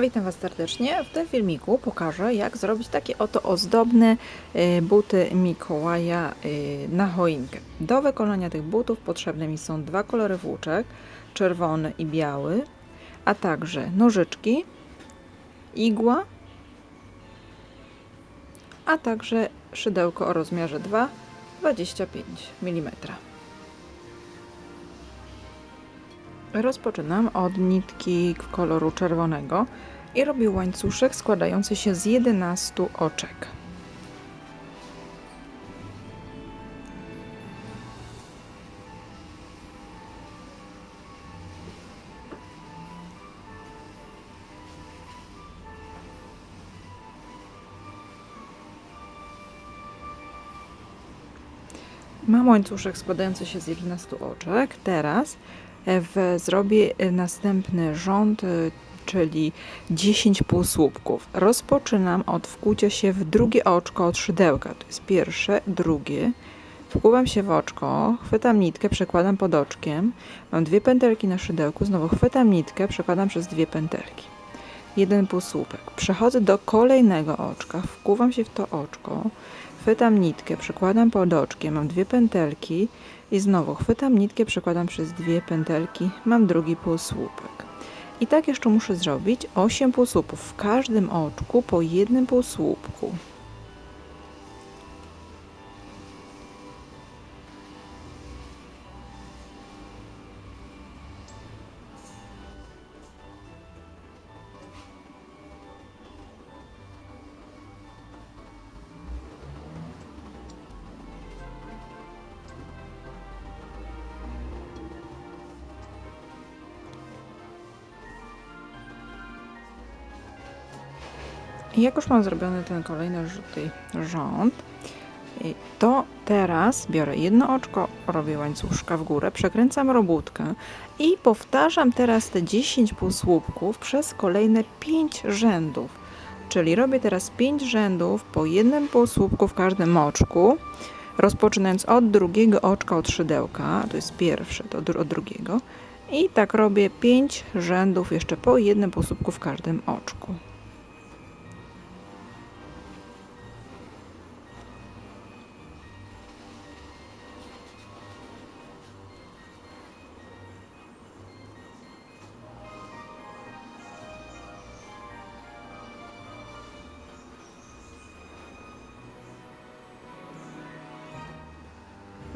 Witam Was serdecznie. W tym filmiku pokażę, jak zrobić takie oto ozdobne y, buty Mikołaja y, na choinkę. Do wykonania tych butów potrzebne mi są dwa kolory włóczek, czerwony i biały, a także nożyczki, igła, a także szydełko o rozmiarze 2,25 mm. Rozpoczynam od nitki koloru czerwonego i robię łańcuszek składający się z 11 oczek. Mam łańcuszek składający się z 11 oczek. Teraz w, zrobię następny rząd, e, czyli 10 półsłupków. Rozpoczynam od wkłucia się w drugie oczko od szydełka. To jest pierwsze, drugie. Wkuwam się w oczko, chwytam nitkę, przekładam pod oczkiem. Mam dwie pętelki na szydełku, znowu chwytam nitkę, przekładam przez dwie pętelki. Jeden półsłupek. Przechodzę do kolejnego oczka, wkuwam się w to oczko, chwytam nitkę, przekładam pod oczkiem, mam dwie pętelki i znowu chwytam nitkę, przekładam przez dwie pętelki, mam drugi półsłupek. I tak jeszcze muszę zrobić 8 półsłupów w każdym oczku po jednym półsłupku. Jak już mam zrobiony ten kolejny rząd, to teraz biorę jedno oczko, robię łańcuszka w górę, przekręcam robótkę i powtarzam teraz te 10 półsłupków przez kolejne 5 rzędów. Czyli robię teraz 5 rzędów po jednym półsłupku w każdym oczku, rozpoczynając od drugiego oczka od szydełka, to jest pierwsze, to od drugiego. I tak robię 5 rzędów jeszcze po jednym półsłupku w każdym oczku.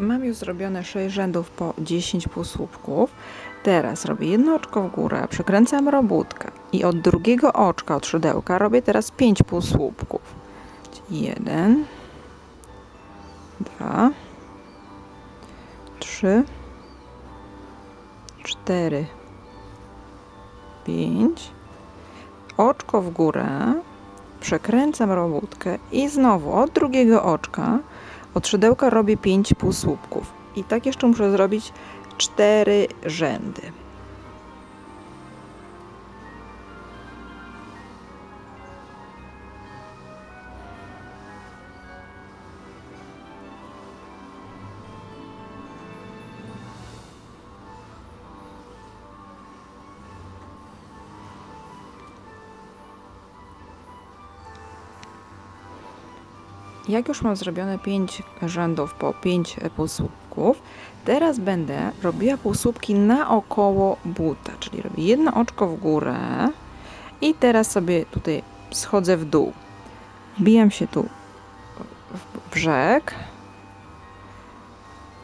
Mam już zrobione 6 rzędów po 10 półsłupków. Teraz robię jedno oczko w górę, przekręcam robótkę i od drugiego oczka, od szydełka robię teraz 5 półsłupków. Jeden, dwa, trzy, cztery, pięć. Oczko w górę, przekręcam robótkę i znowu od drugiego oczka od szydełka robię 5 półsłupków. I tak jeszcze muszę zrobić 4 rzędy. Jak już mam zrobione 5 rzędów po 5 półsłupków, teraz będę robiła półsłupki naokoło buta, czyli robię jedno oczko w górę i teraz sobie tutaj schodzę w dół. Wbijam się tu w brzeg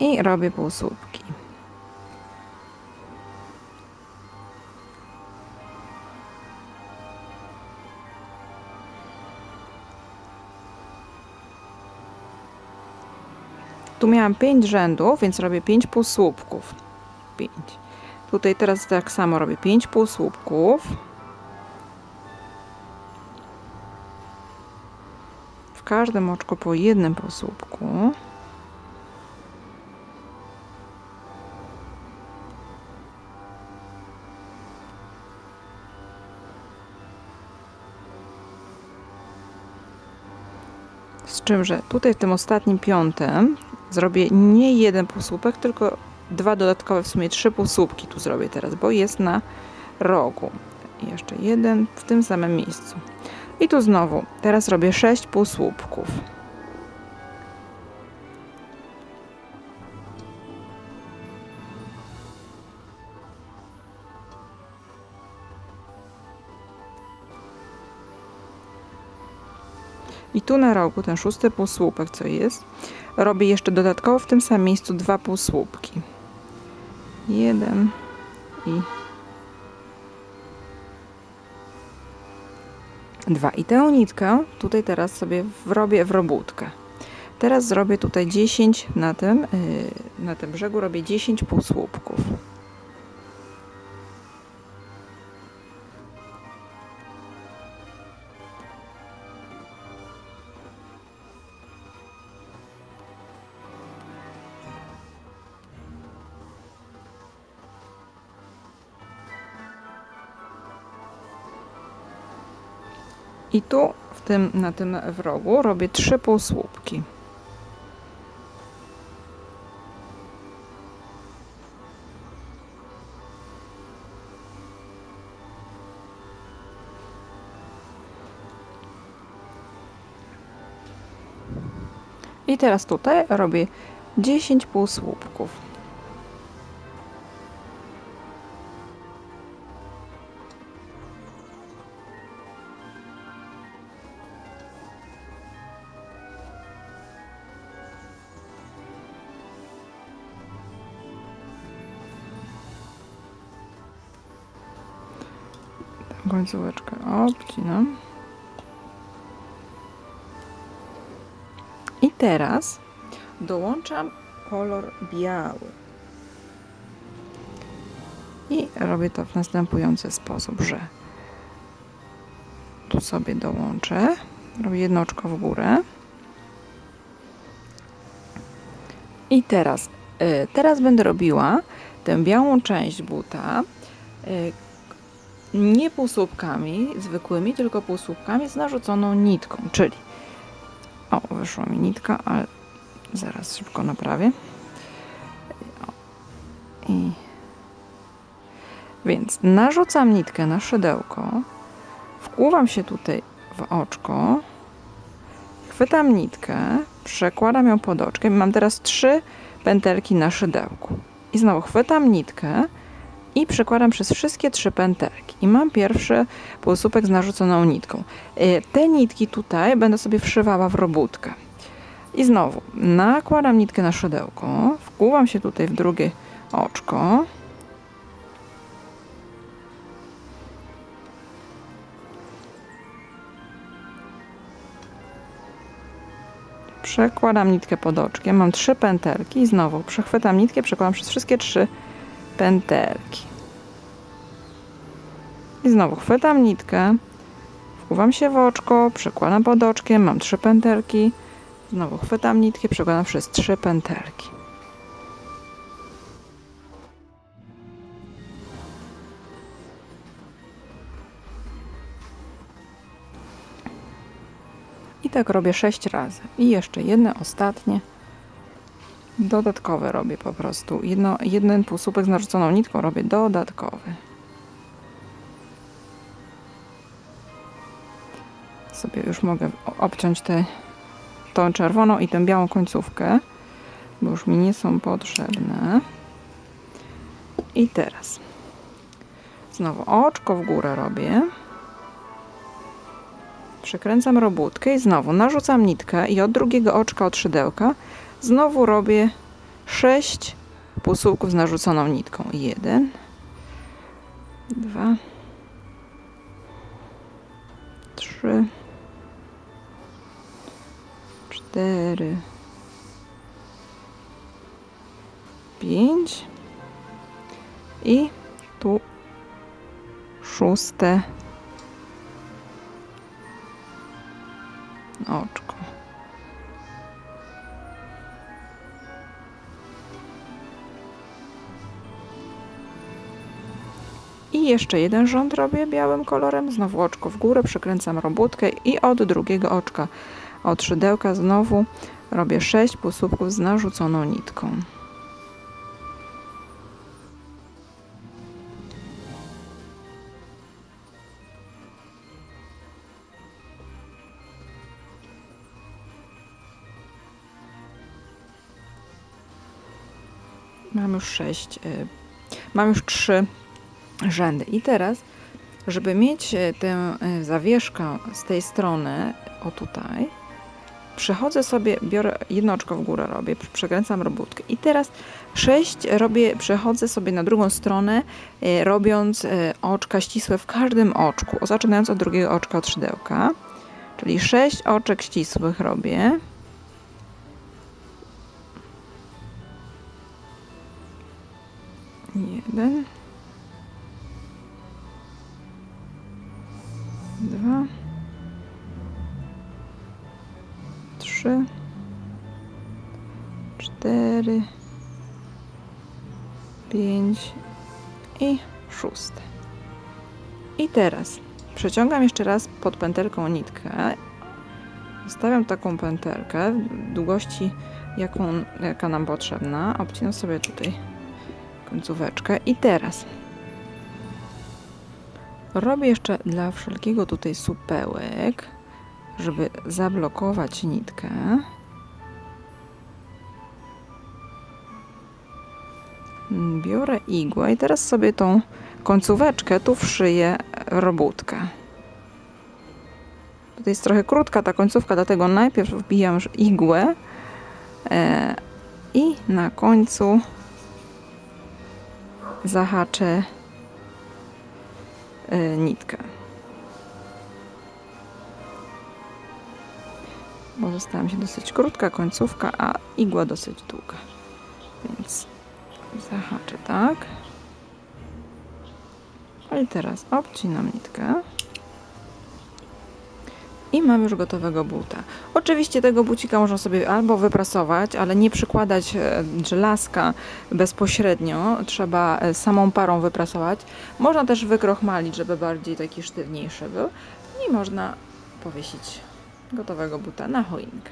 i robię półsłupki. Tu miałam 5 rzędów, więc robię 5 półsłupków. 5. Tutaj teraz tak samo robię 5 półsłupków. W każdym oczku po jednym półsłupku. Z czym, że tutaj w tym ostatnim piątym zrobię nie jeden półsłupek, tylko dwa dodatkowe, w sumie trzy półsłupki tu zrobię teraz, bo jest na rogu. I jeszcze jeden w tym samym miejscu. I tu znowu, teraz robię 6 półsłupków. I tu na rogu, ten szósty półsłupek, co jest, robię jeszcze dodatkowo w tym samym miejscu dwa półsłupki. Jeden i dwa. I tę nitkę tutaj teraz sobie wrobię w robótkę. Teraz zrobię tutaj 10 na tym, yy, na tym brzegu robię 10 półsłupków. I tu w tym, na tym wrogu robię trzy półsłupki. I teraz tutaj robię 10 półsłupków. Końcóweczkę obcinam. I teraz dołączam kolor biały. I robię to w następujący sposób, że tu sobie dołączę, robię jedno oczko w górę. I teraz, y, teraz będę robiła tę białą część buta, y, nie półsłupkami zwykłymi, tylko półsłupkami z narzuconą nitką, czyli o, wyszła mi nitka, ale zaraz szybko naprawię. I więc narzucam nitkę na szydełko, wkłuwam się tutaj w oczko, chwytam nitkę, przekładam ją pod oczkiem. Mam teraz trzy pętelki na szydełku. I znowu chwytam nitkę, i przekładam przez wszystkie trzy pętelki. I mam pierwszy półsłupek z narzuconą nitką. Y, te nitki tutaj będę sobie wszywała w robótkę. I znowu nakładam nitkę na szydełko, wkłuwam się tutaj w drugie oczko. Przekładam nitkę pod oczkiem, mam trzy pętelki i znowu przechwytam nitkę, przekładam przez wszystkie trzy pętelki. I znowu chwytam nitkę, wkuwam się w oczko, przekładam pod oczkiem, mam trzy pętelki. Znowu chwytam nitkę, przekładam przez trzy pętelki. I tak robię sześć razy. I jeszcze jedne ostatnie. Dodatkowe robię po prostu. Jedno, jeden półsłupek z narzuconą nitką robię dodatkowy. Sobie już mogę obciąć tę tą czerwoną i tę białą końcówkę, bo już mi nie są potrzebne. I teraz znowu oczko w górę robię. Przekręcam robótkę i znowu narzucam nitkę i od drugiego oczka od szydełka Znowu robię 6 półsłupków z narzuconą nitką. 1, 2, 3, 4, 5 i tu szóste oczko. jeszcze jeden rząd robię białym kolorem, znowu oczko w górę, przykręcam robótkę i od drugiego oczka od szydełka znowu robię 6 półsłupków z narzuconą nitką. Mam już 6, y, mam już trzy rzędy. I teraz, żeby mieć y, tę y, zawieszkę z tej strony, o tutaj, przechodzę sobie, biorę jedno oczko w górę robię, przekręcam robótkę i teraz sześć robię, przechodzę sobie na drugą stronę, y, robiąc oczka ścisłe w każdym oczku, zaczynając od drugiego oczka od szydełka, czyli sześć oczek ścisłych robię. 5 i 6. I teraz przeciągam jeszcze raz pod pętelką nitkę. Zostawiam taką pętelkę w długości, jaką, jaka nam potrzebna. Obcinam sobie tutaj końcóweczkę. I teraz robię jeszcze dla wszelkiego tutaj supełek, żeby zablokować nitkę. Biorę igłę i teraz sobie tą końcóweczkę tu wszyję robótkę. Tutaj jest trochę krótka ta końcówka, dlatego najpierw wbijam igłę e, i na końcu zahaczę y, nitkę. Bo została mi się dosyć krótka końcówka, a igła dosyć długa. Więc zahaczę tak. No I teraz obcinam nitkę. I mam już gotowego buta. Oczywiście tego bucika można sobie albo wyprasować, ale nie przykładać e, żelazka bezpośrednio. Trzeba e, samą parą wyprasować. Można też wykrochmalić, żeby bardziej taki sztywniejszy był. I można powiesić gotowego buta na choinkę.